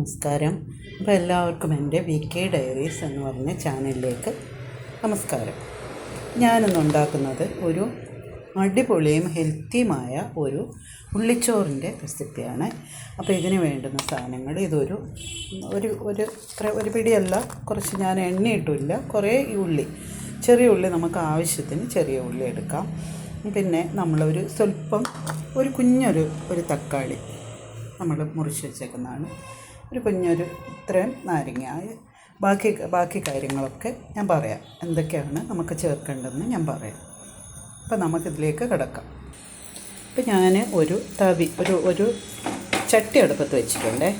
നമസ്കാരം. അപ്പോൾ എല്ലാവർക്കും എന്റെ വി കെ ഡയറീസ് എന്ന് പറഞ്ഞ ചാനലിലേക്ക് നമസ്കാരം. ഞാനിന്ന് ഉണ്ടാക്കുന്നത് ഒരു അടിപൊളിയും ഹെൽത്തിയുമായ ഒരു ഉള്ളിച്ചോറിന്റെ റെസിപ്പിയാണ്. അപ്പോൾ ഇതിന് വേണ്ടുന്ന സാധനങ്ങൾ ഇതൊരു ഒരു ഒരു ഒരു പിടിയല്ല. കുറച്ച് ഞാൻ എണ്ണയിട്ടില്ല. കുറേ ഈ ഉള്ളി ചെറിയ ഉള്ളി നമുക്ക് ആവശ്യത്തിന് ചെറിയ ഉള്ളി എടുക്കാം. പിന്നെ നമ്മളൊരു സ്വല്പം ഒരു കുഞ്ഞൊരു ഒരു തക്കാളി നമ്മൾ മുറിച്ച് വെച്ചേക്കുന്നതാണ്. ഒരു കുഞ്ഞൊരു ഇത്രയും നാരങ്ങ ബാക്കി ബാക്കി കാര്യങ്ങളൊക്കെ ഞാൻ പറയാം. എന്തൊക്കെയാണ് നമുക്ക് ചേർക്കേണ്ടതെന്ന് ഞാൻ പറയാം. അപ്പം നമുക്കിതിലേക്ക് കിടക്കാം. ഇപ്പം ഞാൻ ഒരു തവി ഒരു ഒരു ചട്ടി അടുപ്പത്ത് വെച്ചിട്ടുണ്ടേ.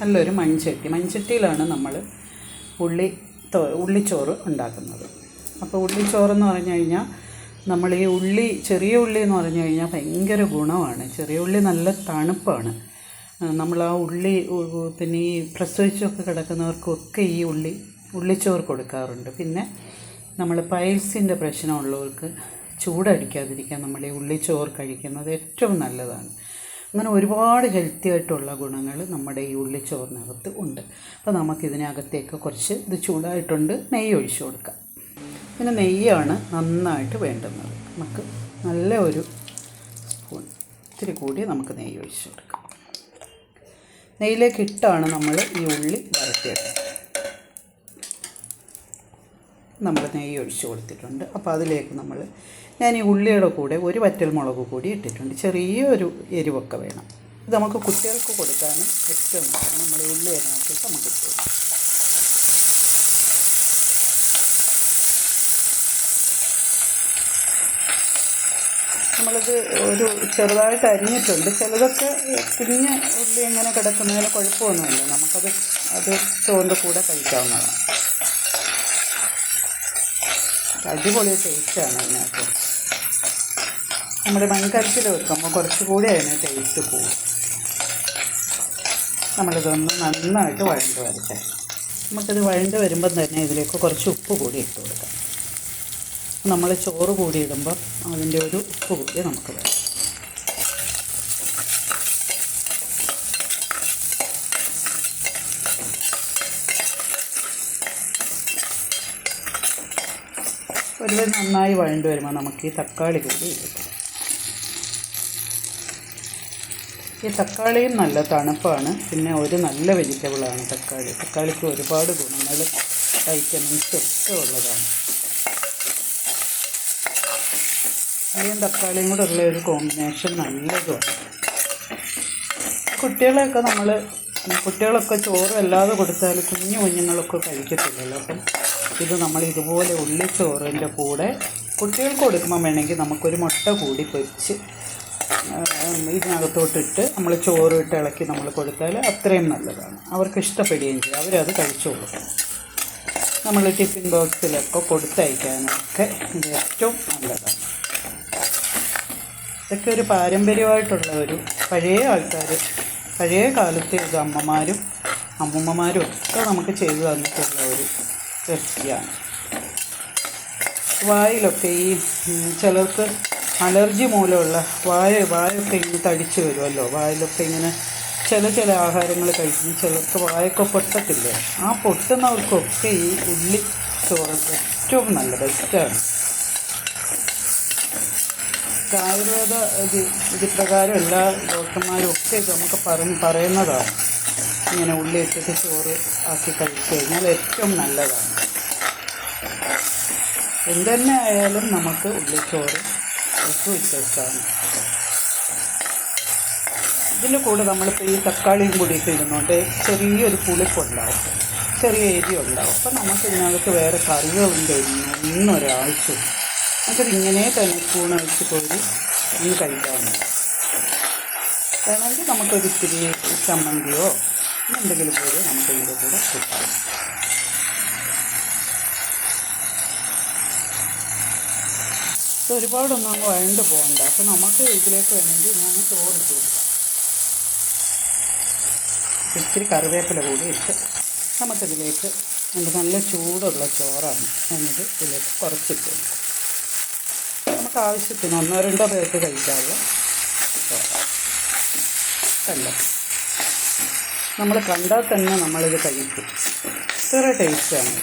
നല്ലൊരു മൺചട്ടി. മൺചട്ടിയിലാണ് നമ്മൾ ഉള്ളി ഉള്ളിച്ചോറ് ഉണ്ടാക്കുന്നത്. അപ്പോൾ ഉള്ളിച്ചോറെന്ന് പറഞ്ഞു കഴിഞ്ഞാൽ നമ്മൾ ഈ ഉള്ളി ചെറിയ ഉള്ളി എന്ന് പറഞ്ഞു കഴിഞ്ഞാൽ ഭയങ്കര ഗുണമാണ്. ചെറിയ ഉള്ളി നല്ല തണുപ്പാണ്. നമ്മൾ ആ ഉള്ളി പിന്നെ ഈ പ്രസവിച്ചൊക്കെ കിടക്കുന്നവർക്കൊക്കെ ഈ ഉള്ളി ഉള്ളിച്ചോറ് കൊടുക്കാറുണ്ട്. പിന്നെ നമ്മൾ പൈൽസിന്റെ പ്രശ്നമുള്ളവർക്ക് ചൂടടിക്കാതിരിക്കാൻ നമ്മൾ ഈ ഉള്ളിച്ചോറ് കഴിക്കുന്നത് ഏറ്റവും നല്ലതാണ്. അങ്ങനെ ഒരുപാട് ഹെൽത്തി ആയിട്ടുള്ള ഗുണങ്ങൾ നമ്മുടെ ഈ ഉള്ളിച്ചോറിനകത്ത് ഉണ്ട്. അപ്പോൾ നമുക്കിതിനകത്തേക്ക് കുറച്ച് ഇത് ചൂടായിട്ടുണ്ട് നെയ്യ് ഒഴിച്ചു കൊടുക്കാം. പിന്നെ നെയ്യാണ് നന്നായിട്ട് വേണ്ടുന്നത്. നമുക്ക് നല്ല ഒരു സ്പൂൺ ഇത്തിരി കൂടി നമുക്ക് നെയ്യ് ഒഴിച്ചു കൊടുക്കാം. നെയ്യിലേക്ക് ഇട്ടാണ് നമ്മൾ ഈ ഉള്ളി വരട്ടിയത്. നമ്മൾ നെയ്യ് ഒഴിച്ച് കൊടുത്തിട്ടുണ്ട്. അപ്പോൾ അതിലേക്ക് നമ്മൾ ഞാൻ ഈ ഉള്ളിയുടെ കൂടെ ഒരു വറ്റൽ മുളക് കൂടി ഇട്ടിട്ടുണ്ട്. ചെറിയൊരു എരിവൊക്കെ വേണം. ഇത് നമുക്ക് കുട്ടികൾക്ക് കൊടുക്കാനും ഏറ്റവും നമ്മൾ ഉള്ളി അതിനകത്തേക്ക് നമുക്ക് ഇട്ട് കൊടുക്കാം. നമ്മളിത് ഒരു ചെറുതായിട്ട് അരിഞ്ഞിട്ടുണ്ട്. ചിലതൊക്കെ കുഞ്ഞ് ഉള്ളി ഇങ്ങനെ കിടക്കുന്നതിന് കുഴപ്പമൊന്നുമില്ല. നമുക്കത് അത് ചോറിന്റെ കൂടെ കഴിക്കാവുന്നതാണ്. അടിപൊളി ടേസ്റ്റാണ് അതിനകത്ത്. നമ്മുടെ മൺകരത്തിൽ വെക്കുമ്പോൾ കുറച്ചുകൂടി അതിന് ടേസ്റ്റ് പോകും നമ്മളിതൊന്ന് നന്നായിട്ട് വഴണ്ട് വരട്ടെ. നമുക്കിത് വഴണ്ട് വരുമ്പം തന്നെ ഇതിലേക്ക് കുറച്ച് ഉപ്പ് കൂടി ഇട്ട് കൊടുക്കാം. നമ്മൾ ചോറ് കൂടി ഇടുമ്പോൾ അതിന്റെ ഒരു ഉപ്പ് കൂടി നമുക്ക് വേണം. ഒരു നന്നായി വഴണ്ട് വരുമ്പോൾ നമുക്ക് ഈ തക്കാളി കൂടി ഇടാം ഈ തക്കാളിയും നല്ല തണുപ്പാണ്. പിന്നെ ഒരു നല്ല വെജിറ്റബിളാണ് തക്കാളി. തക്കാളിക്ക് ഒരുപാട് ഗുണങ്ങൾ വൈറ്റമിൻസ് ഒക്കെ ഉള്ളതാണ്. ഉള്ളിയും തക്കാളിയും കൂടെ ഉള്ള ഒരു കോമ്പിനേഷൻ നല്ലതുമാണ് കുട്ടികളെയൊക്കെ നമ്മൾ കുട്ടികളൊക്കെ ചോറ് അല്ലാതെ കൊടുത്താൽ കുഞ്ഞു കുഞ്ഞുങ്ങളൊക്കെ കഴിക്കത്തില്ലല്ലോ. അപ്പം ഇത് നമ്മൾ ഇതുപോലെ ഉള്ളി ഉള്ളിച്ചോറിന്റെ കൂടെ കുട്ടികൾക്ക് കൊടുക്കുമ്പോൾ വേണമെങ്കിൽ നമുക്കൊരു മുട്ട കൂടി പൊരിച്ച് ഇതിനകത്തോട്ടിട്ട് നമ്മൾ ചോറ് ഇട്ട് ഇളക്കി നമ്മൾ കൊടുത്താൽ അത്രയും നല്ലതാണ്. അവർക്ക് ഇഷ്ടപ്പെടുകയും ചെയ്യും. അവരത് കഴിച്ചോളും നമ്മൾ ടിഫിൻ ബോക്സിലൊക്കെ കൊടുത്തയക്കാനൊക്കെ ഇത് ഏറ്റവും നല്ലതാണ്. ഇതൊക്കെ ഒരു പാരമ്പര്യമായിട്ടുള്ള ഒരു പഴയ ആൾക്കാർ പഴയ കാലത്തെ ഇത് അമ്മമാരും അമ്മൂമ്മമാരും ഒക്കെ നമുക്ക് ചെയ്തു തന്നിട്ടുള്ള ഒരു റെസിപ്പിയാണ്. വായിലൊക്കെ ഈ ചിലർക്ക് അലർജി മൂലമുള്ള വായ വായൊക്കെ ഇങ്ങനെ തടിച്ചു വരുമല്ലോ. വായിലൊക്കെ ഇങ്ങനെ ചില ചില ആഹാരങ്ങൾ കഴിക്കുന്നു ചിലർക്ക് വായൊക്കെ പൊട്ടത്തില്ലേ? ആ പൊട്ടുന്നവർക്കൊക്കെ ഈ ഉള്ളി ചോറ് ഏറ്റവും നല്ല ബെസ്റ്റാണ് ആയുർവേദ ഇത് പ്രകാരം എല്ലാ ഡോക്ടർമാരും ഒക്കെ നമുക്ക് പറഞ്ഞ് പറയുന്നതാണ്. ഇങ്ങനെ ഉള്ളി ഇട്ടിട്ട് ചോറ് ആക്കി കഴിച്ചു കഴിഞ്ഞാൽ ഏറ്റവും നല്ലതാണ്. എന്തെന്നെ ആയാലും നമുക്ക് ഉള്ളിച്ചോറ് ഏറ്റവും വ്യത്യസ്തമാണ് ഇതിന്റെ കൂടെ നമ്മളിപ്പോൾ ഈ തക്കാളിയും കൂടി ഇട്ട് ഇടുന്നുണ്ട്. ചെറിയൊരു പുളിപ്പുണ്ടാവും ചെറിയ ഏരിയ ഉണ്ടാവും അപ്പം നമുക്ക് ഇതിനകത്ത് വേറെ കറികളുണ്ട് ഒന്നും നമുക്കത് ഇങ്ങനെ തന്നെ സ്പൂൺ വെച്ച് കോരി ഒന്ന് കഴിക്കാവുന്നു. വേണമെങ്കിൽ നമുക്കൊരു ഇത്തിരി ചമ്മന്തിയോ എന്തെങ്കിലും പോലെ നമുക്ക് ഇതിന്റെ കൂടെ കിട്ടാം. ഇപ്പോൾ ഒരുപാടൊന്നും അങ്ങ് വഴണ്ട് പോകണ്ട. അപ്പം നമുക്ക് ഇതിലേക്ക് വേണമെങ്കിൽ ഞാൻ ചോറിട്ട് കൊടുക്കാം. ഇത്തിരി കറിവേപ്പില കൂടി ഇട്ട് നമുക്കിതിലേക്ക് നമുക്ക് നല്ല ചൂടുള്ള ചോറാണ് എന്നിട്ട് ഇതിലേക്ക് കുറച്ചിട്ട് കൊടുക്കാം. നമുക്ക് ആവശ്യത്തിന് ഒന്നോ രണ്ടോ പേർക്ക് കഴിക്കാവുള്ള നമ്മൾ കണ്ടാൽ തന്നെ നമ്മളിത് കഴിക്കും. ഇത്ര ടേസ്റ്റാണ്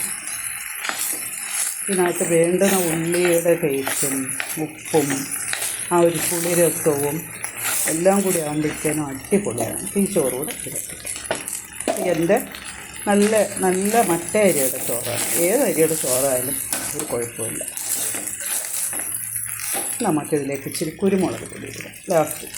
ഇതിനകത്ത് വേണ്ടുന്ന ഉള്ളിയുടെ ടേസ്റ്റും ഉപ്പും ആ ഒരു പുളിരസവും എല്ലാം കൂടി ആകുമ്പോഴത്തേനും അടിപൊളിയാണ്. ഈ ചോറ് കൂടെ എന്റെ നല്ല നല്ല മറ്റേ അരിയുടെ ചോറാണ്. ഏത് അരിയുടെ ചോറായാലും ഒരു കുഴപ്പമില്ല. നമുക്കിതിലേക്ക് ഇച്ചിരി കുരുമുളക് പൊടി ഇടാം ലാസ്റ്റ്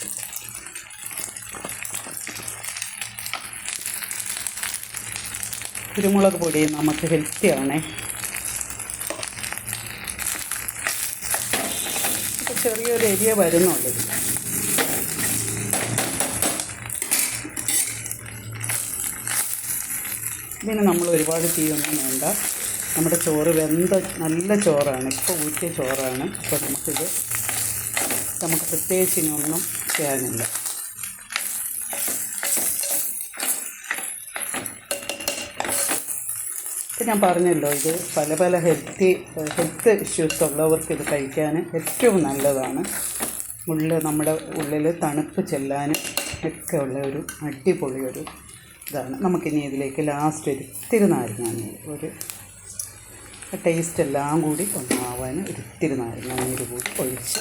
കുരുമുളക് പൊടി നമുക്ക് ഹെൽത്തിയാണേ ചെറിയൊരു എരിയ വരുന്നുള്ളൂ. ഇതിന്. നമ്മൾ ഒരുപാട് തീയൊന്നും വേണ്ട. നമ്മുടെ ചോറ് വെന്ത നല്ല ചോറാണ്. ഇപ്പോൾ ഊറ്റിയ ചോറാണ്. അപ്പോൾ നമുക്കിത് നമുക്ക് പ്രത്യേകിച്ച് ഇനിയൊന്നും ചെയ്യാനില്ല. ഇപ്പം ഞാൻ പറഞ്ഞല്ലോ ഇത് പല പല ഹെൽത്തി ഹെൽത്ത് ഇഷ്യൂസ് ഉള്ളവർക്ക് ഇത് കഴിക്കാൻ ഏറ്റവും നല്ലതാണ്. ഉള്ളിൽ നമ്മുടെ ഉള്ളിൽ തണുപ്പ് ചെല്ലാനും ഒക്കെ ഉള്ള ഒരു അടിപൊളി ഒരു ഇതാണ്. നമുക്കിനി ഇതിലേക്ക് ലാസ്റ്റ് ഒരു ഇത്തിരി നാരങ്ങാനീര് ഒരു ടേസ്റ്റ് എല്ലാം കൂടി ഒന്നാവാൻ ഒരിത്തിരി നാരങ്ങാനീര് കൂടി ഒഴിച്ച്.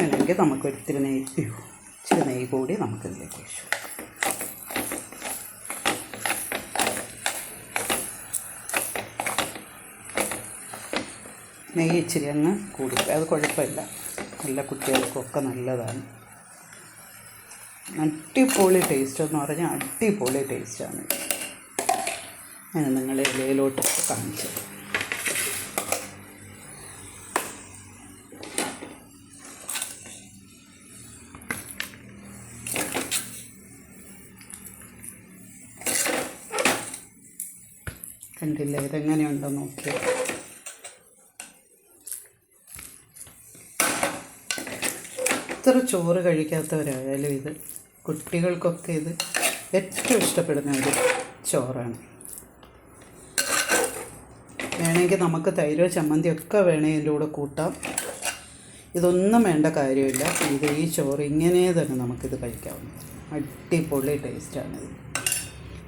അല്ലെങ്കിൽ നമുക്ക് ഒരിത്തിരി അയ്യോ, ഇച്ചിരി നെയ്യ് കൂടി നമുക്കിതിലേക്ക് ഒഴിച്ചു. നെയ്യ് ഇച്ചിരി അങ്ങ് കൂടി. അത് കുഴപ്പമില്ല. നല്ല കുട്ടികൾക്കൊക്കെ നല്ലതാണ്. അടിപൊളി ടേസ്റ്റ് എന്ന് പറഞ്ഞാൽ അടിപൊളി ടേസ്റ്റാണ് ഞാൻ നിങ്ങളെ ഇലയിലോട്ട് കാണിച്ചത് കണ്ടില്ല ഇതെങ്ങനെയുണ്ടോ നോക്കിയത് എത്ര ചോറ് കഴിക്കാത്തവരായാലും ഇത് കുട്ടികൾക്കൊക്കെ ഇത് ഏറ്റവും ഇഷ്ടപ്പെടുന്ന ഒരു ചോറാണ്. വേണമെങ്കിൽ നമുക്ക് തൈരോ ചമ്മന്തിയൊക്കെ വേണമെങ്കിൽ ഇതിന്റെ കൂടെ കൂട്ടാം. ഇതൊന്നും വേണ്ട കാര്യമില്ല. ഇത് ഈ ചോറ് ഇങ്ങനെ തന്നെ നമുക്കിത് കഴിക്കാവുന്നത് അടിപൊളി ടേസ്റ്റാണിത്.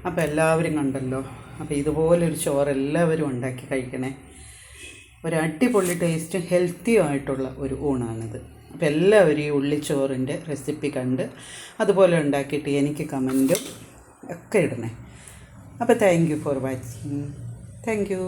അപ്പോൾ എല്ലാവരും കണ്ടല്ലോ. അപ്പോൾ ഇതുപോലൊരു ചോറ് എല്ലാവരും ഉണ്ടാക്കി കഴിക്കണേ. ഒരു അടിപൊളി ടേസ്റ്റ് ഹെൽത്തിയും ആയിട്ടുള്ള ഒരു ഊണാണിത്. അപ്പോൾ എല്ലാവരും ഈ ഉള്ളിച്ചോറിന്റെ റെസിപ്പി കണ്ട് അതുപോലെ ഉണ്ടാക്കിയിട്ട് എനിക്ക് കമന്റും ഒക്കെ ഇടണേ. അപ്പോൾ thank you for watching thank you